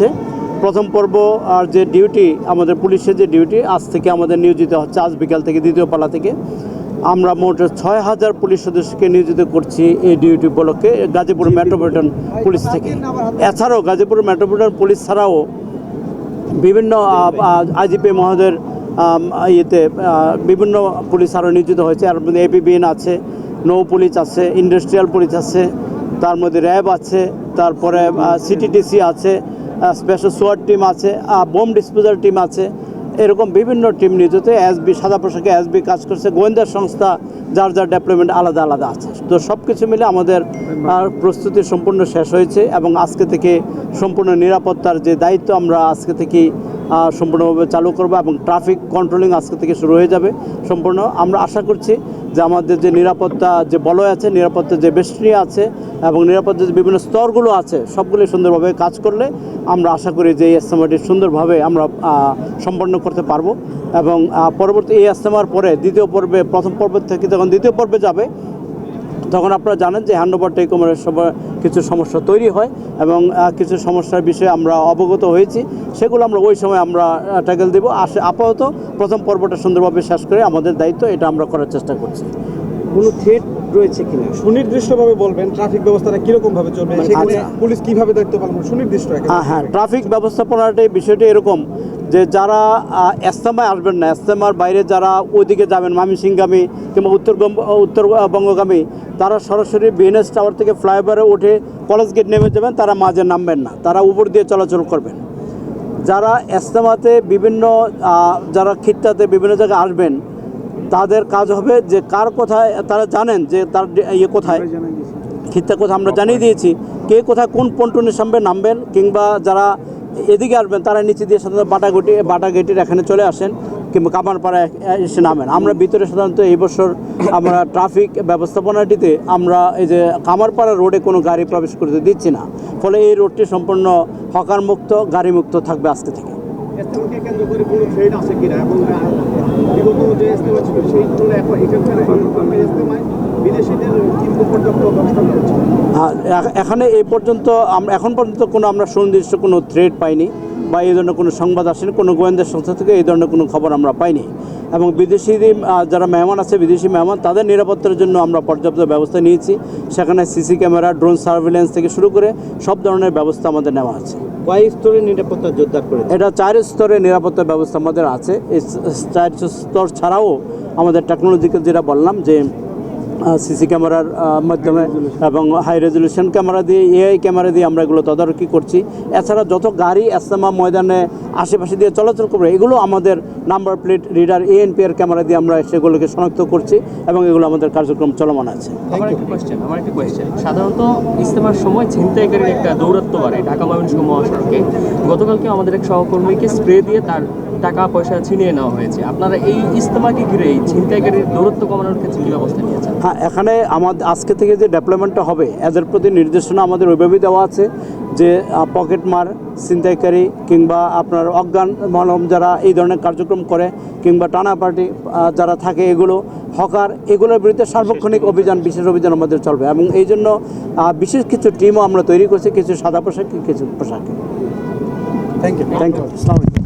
হচ্ছে। প্রথম পর্ব আর যে ডিউটি আমাদের পুলিশের যে ডিউটি আজ থেকে আমাদের নিয়োজিত হচ্ছে আজ বিকাল থেকে দ্বিতীয় পালা থেকে। আমরা মোট ছয় হাজার পুলিশ সদস্যকে নিয়োজিত করছি এই ডিউটি উপলক্ষে গাজীপুর মেট্রোপলিটন পুলিশ থেকে। এছাড়াও গাজীপুর মেট্রোপলিটন পুলিশ ছাড়াও বিভিন্ন আইজিপি মহোদয়ের ইয়েতে বিভিন্ন পুলিশ আরও নিয়োজিত হয়েছে। আর মধ্যে এপিবিএন আছে নৌ পুলিশ আছে ইন্ডাস্ট্রিয়াল পুলিশ আছে তার মধ্যে র্যাব আছে তারপরে সিটিটিসি আছে স্পেশাল সোয়ার টিম আছে বোম ডিসপোজাল টিম আছে এরকম বিভিন্ন টিম নিয়োজিত এসবি সাদা পোশাকে এসবি কাজ করছে গোয়েন্দা সংস্থা যার যার ডেভেলপমেন্ট আলাদা আলাদা আছে। তো সব কিছু মিলে আমাদের প্রস্তুতি সম্পূর্ণ শেষ হয়েছে এবং আজকে থেকে সম্পূর্ণ নিরাপত্তার যে দায়িত্ব আমরা আজকে আহ, সম্পূর্ণভাবে চালু করব এবং ট্রাফিক কন্ট্রোলিং আজকে থেকে শুরু হয়ে যাবে সম্পূর্ণ। আমরা আশা করছি যে আমাদের যে নিরাপত্তা, যে বলয় আছে, নিরাপত্তা যে বেষ্টনী আছে এবং নিরাপত্তার যে বিভিন্ন স্তরগুলো আছে সবগুলি সুন্দরভাবে কাজ করলে আমরা আশা করি যে এই ইস্তেমাটি সুন্দরভাবে আমরা সম্পন্ন করতে পারব এবং পরবর্তী এই ইস্তেমার পরে দ্বিতীয় পর্বে, প্রথম পর্ব থেকে যখন দ্বিতীয় পর্বে যাবে তখন আপনারা জানেন যে হ্যান্ড ওভার টেক ওভারের সময় কিছু সমস্যা তৈরি হয় এবং কিছু সমস্যার বিষয়ে আমরা অবগত হয়েছি। সেগুলো আমরা ওই সময় আমরা ট্যাকেল দেবো। আসে আপাতত প্রথম পর্বটা সুন্দরভাবে শেষ করে আমাদের দায়িত্ব এটা আমরা করার চেষ্টা করছি। কোনো থ্রেট রয়েছে কিনা? সুনির্দিষ্টভাবে বলবেন ট্রাফিক ব্যবস্থাটা কীরকম ভাবে চলবে সেখানে আচ্ছা। পুলিশ কীভাবে দায়িত্ব পালন করবে? সুনির্দিষ্ট হ্যাঁ হ্যাঁ ট্রাফিক ব্যবস্থাপনাটা বিষয়টি এরকম যে যারা এস্তেমায় আসবেন না, এস্তেমার বাইরে যারা ওইদিকে যাবেন মামিসিংগামী কিংবা উত্তর উত্তরবঙ্গগামী তারা সরাসরি বিএনএস টাওয়ার থেকে ফ্লাইওভারে উঠে কলেজ গেট নেমে যাবেন, তারা মাঝে নামবেন না, তারা উপর দিয়ে চলাচল করবেন। যারা এস্তেমাতে বিভিন্ন যারা খিত্তাতে বিভিন্ন জায়গায় আসবেন, তাদের কাজ হবে যে কার কোথায়, তারা জানেন যে তার ইয়ে কোথায়, খিত্তা কোথায় আমরা জানিয়ে দিয়েছি, কে কোথায় কোন পন্টনের সামনে নামবেন, কিংবা যারা এদিকে আসবেন, তারা নিচে দিয়ে সাধারণত বাটাগুটি বাটা গেটের এখানে চলে আসেন কিংবা কামারপাড়ায় এসে নামেন। আমরা ভিতরে সাধারণত এই বছর আমরা ট্রাফিক ব্যবস্থাপনাটিতে আমরা এই যে কামারপাড়া রোডে কোনো গাড়ি প্রবেশ করতে দিচ্ছি না। ফলে এই রোডটি সম্পূর্ণ হকার মুক্ত গাড়ি মুক্ত থাকবে আজকে থেকে। বিদেশিদের কিন্তু পর্যাপ্ত ব্যবস্থা এখানে এই পর্যন্ত আমরা এখন পর্যন্ত কোনো আমরা সুনির্দিষ্ট কোনো থ্রেড পাইনি বা এই ধরনের কোনো সংবাদ আসেনি কোনো গোয়েন্দা সংস্থা থেকে এই ধরনের কোনো খবর আমরা পাইনি। এবং বিদেশি যারা মেহমান আছে বিদেশি মেহমান তাদের নিরাপত্তার জন্য আমরা পর্যাপ্ত ব্যবস্থা নিয়েছি। সেখানে সিসি ক্যামেরা ড্রোন সার্ভেলেন্স থেকে শুরু করে সব ধরনের ব্যবস্থা আমাদের নেওয়া আছে। কয় স্তরের নিরাপত্তা জোরদার করে এটা চার স্তরের নিরাপত্তা ব্যবস্থা আমাদের আছে। এই চার স্তর ছাড়াও আমাদের টেকনোলজিক্যাল যেটা বললাম যে সিসি ক্যামেরার মাধ্যমে এবং হাই রেজলিউশন ক্যামেরা দিয়ে এআই ক্যামেরা দিয়ে আমরা এগুলো তদারকি করছি। এছাড়া যত গাড়ি এস্তেমা ময়দানে আশেপাশে দিয়ে চলাচল করবে এগুলো আমাদের নাম্বার প্লেট রিডার এএনপি এর ক্যামেরা দিয়ে আমরা সেগুলোকে শনাক্ত করছি এবং এগুলো আমাদের কার্যক্রম চলমান আছে। আমার একটা কোয়েশ্চেন আমার একটা কোয়েশ্চেন সাধারণত ইস্তেমার সময় ছিনতাইকারীর একটা দৌরাত্ম বাড়ে ঢাকা ময়মনসিংহ মহাসড়কে। গতকালকে আমাদের এক সহকর্মীকে স্প্রে দিয়ে তার টাকা পয়সা ছিনিয়ে নেওয়া হয়েছে। আপনারা এই ইস্তেমাকে ঘিরে এই ছিনতাইকারীর দৌরত্ব কমানোর ক্ষেত্রে কী ব্যবস্থা নিয়েছেন? হ্যাঁ এখানে আমাদের আজকে থেকে যে ডেভেলপমেন্টটা হবে এদের প্রতি নির্দেশনা আমাদের ওইভাবেই দেওয়া আছে। যে পকেটমার ছিনতাইকারী কিংবা আপনার অজ্ঞান মলম যারা এই ধরনের কার্যক্রম করে কিংবা টানা পার্টি যারা থাকে এগুলো হকার এগুলোর বিরুদ্ধে সার্বক্ষণিক অভিযান বিশেষ অভিযান আমাদের চলবে এবং এই জন্য বিশেষ কিছু টিমও আমরা তৈরি করছি কিছু সাদা পোশাক কিছু পোশাক। Thank you thank you